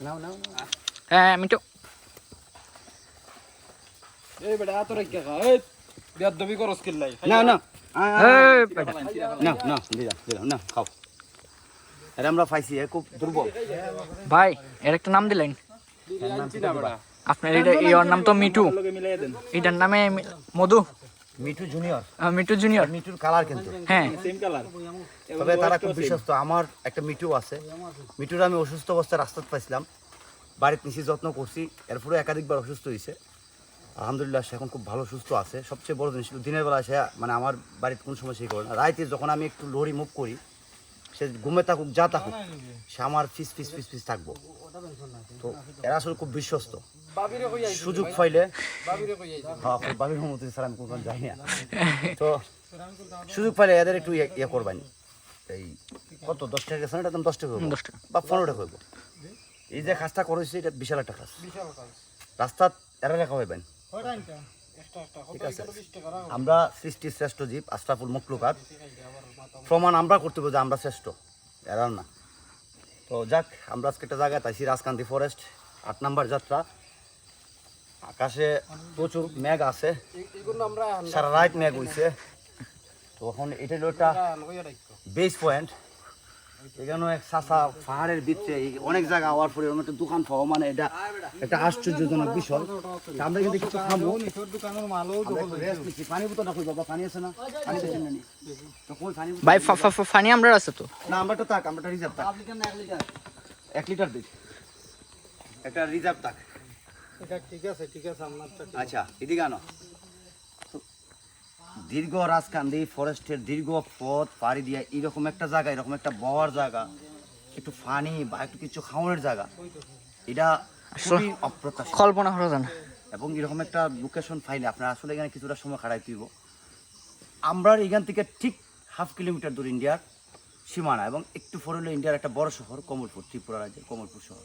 নাও নাও হ্যাঁ মিটু এই বেটা এত রেখে খা এই বিয়ার দবি করস কিল্লাই। না না এই বেটা। না না দিলাম দিলাম না খাও। আরে আমরা পাইছি এ খুব দুর্বল। ভাই এর একটা নাম দিলেন? আপনার এটা ইওর নাম তো মিটু এটার নামে মি- মধু। মিঠু জুনিয়র মিটু জুনিয়র মিঠুর কালার কিন্তু। হ্যাঁ। সেম কালার তবে তারা খুব বিশ্বস্ত। আমার একটা মিঠু আছে। মিঠুর আমি অসুস্থ অবস্থায় রাস্তাতে পাইছিলাম। বাড়িতে নিচে যত্ন করছি। এরপরে একাধিকবার অসুস্থ হয়েছে আলহামদুলিল্লাহ সে এখন খুব ভালো সুস্থ আছে। সবচেয়ে বড় জিনিস দিনের বেলা সে মানে আমার বাড়িতে কোন সময় সে করে না। রাইতে যখন আমি একটু লড়ি মুখ করি সে ঘুমে থাকুক যা থাকুক সে আমার ফিস ফিস ফিস ফিস থাকব। তো এরা আসলে খুব বিশ্বস্ত। সুযোগ পাইলে বাবিরে হ্যাঁ বাবির মতো স্যার আমি কোথাও যাই না। তো সুযোগ পাইলে এদের একটু ইয়ে ইয়ে করবেন। এই কত দশ টাকা গেছে এটা দশ টাকা দশ টাকা। বা পনেরো টাকা হইব। এই যে কাজটা করেছি এটা বিশাল একটা কাজ। রাস্তা এরা লেখা হইবেন। কয়টা আনটা একটা একটা কত ঠিক আছে। এগুলো 20 টাকা রাখো আমরা সৃষ্টি শ্রেষ্ঠ জীব আশরাফুল মকলুকাত প্রমাণ আমরা করতে হবে যে আমরা শ্রেষ্ঠ এরা না। তো যাক আমরা আজকে একটা জায়গায় তাইছি রাজকান্তি ফরেস্ট আট নাম্বার যাত্রা। আকাশে প্রচুর মেঘ আছে। সারা রাত মেঘ হইছে তো এখন এটা হলো একটা বেস পয়েন্ট এখানে এক সাসা পাহাড়ের ভিতরে অনেক জায়গা হওয়ার পরে এরকম একটা দোকান পাওয়া মানে এটা একটা আশ্চর্যজনক বিষয়। আমরা কিন্তু কিছু খাব নিচের দোকানের মালও আমরা একটু rest নিচ্ছি। পানি বোতলটা কই বাবা পানি আছে না? পানি বেশি না নি? পানি বোতল? ভাই ফা- ফা- ফা- ফানি আমরা আছে তো। না আমরা তো তাক আমরা রিজার্ভ তাক এক লিটার দিই। একটা রিজার্ভ তাক এটা ঠিক আছে ঠিক আছে আপনারটা আচ্ছা এদিকে আনো। দীর্ঘ রাজকান্দি ফরেস্টের দীর্ঘ পথ পাড়ি দিয়ে এরকম একটা জায়গা এরকম একটা বওয়ার জায়গা একটু ফানি বা একটু কিছু খাওয়ানোর জায়গা এটা খুবই অপ্রত্যাশিত। কল্পনা করা যায় না এবং এরকম একটা লোকেশন ফাইলে আপনার আসলে এখানে কিছুটা সময় খাড়াই তুইব আমরা এখান থেকে ঠিক হাফ কিলোমিটার দূর ইন্ডিয়ার সীমানা এবং একটু পরে হলো ইন্ডিয়ার একটা বড় শহর কমলপুর ত্রিপুরা রাজ্যের কমলপুর শহর।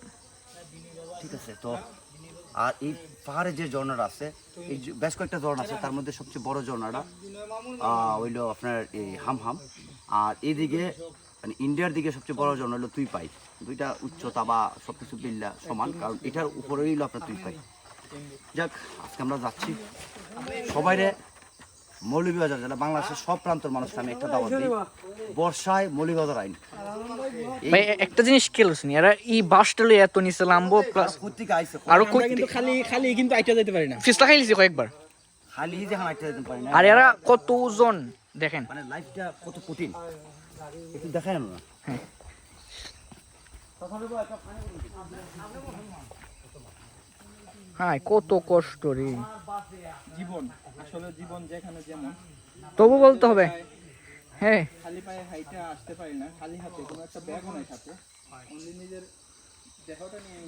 ঠিক আছে, তো আর এই পাহাড়ে যে ঝর্ণাটা আছে, এই বেশ কয়েকটা ঝর্ণা আছে, তার মধ্যে সবচেয়ে বড় ঝর্ণাটা হইল আপনার এই হাম হাম আর এইদিকে মানে ইন্ডিয়ার দিকে সবচেয়ে বড় ঝর্ণা হলো তুই পাই দুইটা উচ্চতা বা সব কিছু বিল্লা সমান, কারণ এটার উপরেই হলো আপনার তুই পাই যাক, আজকে আমরা যাচ্ছি। সবাইরে মৌলভীবাজার জেলা, বাংলাদেশের সব প্রান্তর মানুষকে আমি একটা দাওয়াত দিই, বর্ষায় মৌলভীবাজার আইন। ভাই একটা জিনিস খেয়াল এরা এই বাসটা লই এত নিচে লাম্বো প্লাস আরও কিন্তু খালি খালি কিন্তু আইটা যেতে পারি না। খাইলিছি কয়েকবার। খালি যেখানে আইতে যেতে পারি না। আর এরা কত ওজন দেখেন। মানে লাইফটা কত কঠিন। একটু দেখায় না হ্যাঁ। কত কষ্ট রে। জীবন আসলে জীবন যেখানে যেমন। তবু বলতে হবে। হ্যাঁ। খালি পায়ে হাইটা আসতে পারি না, খালি হাতে, কোনো একটা ব্যাগও নাই সাথে। অনলি নিজের দেহটা নিয়ে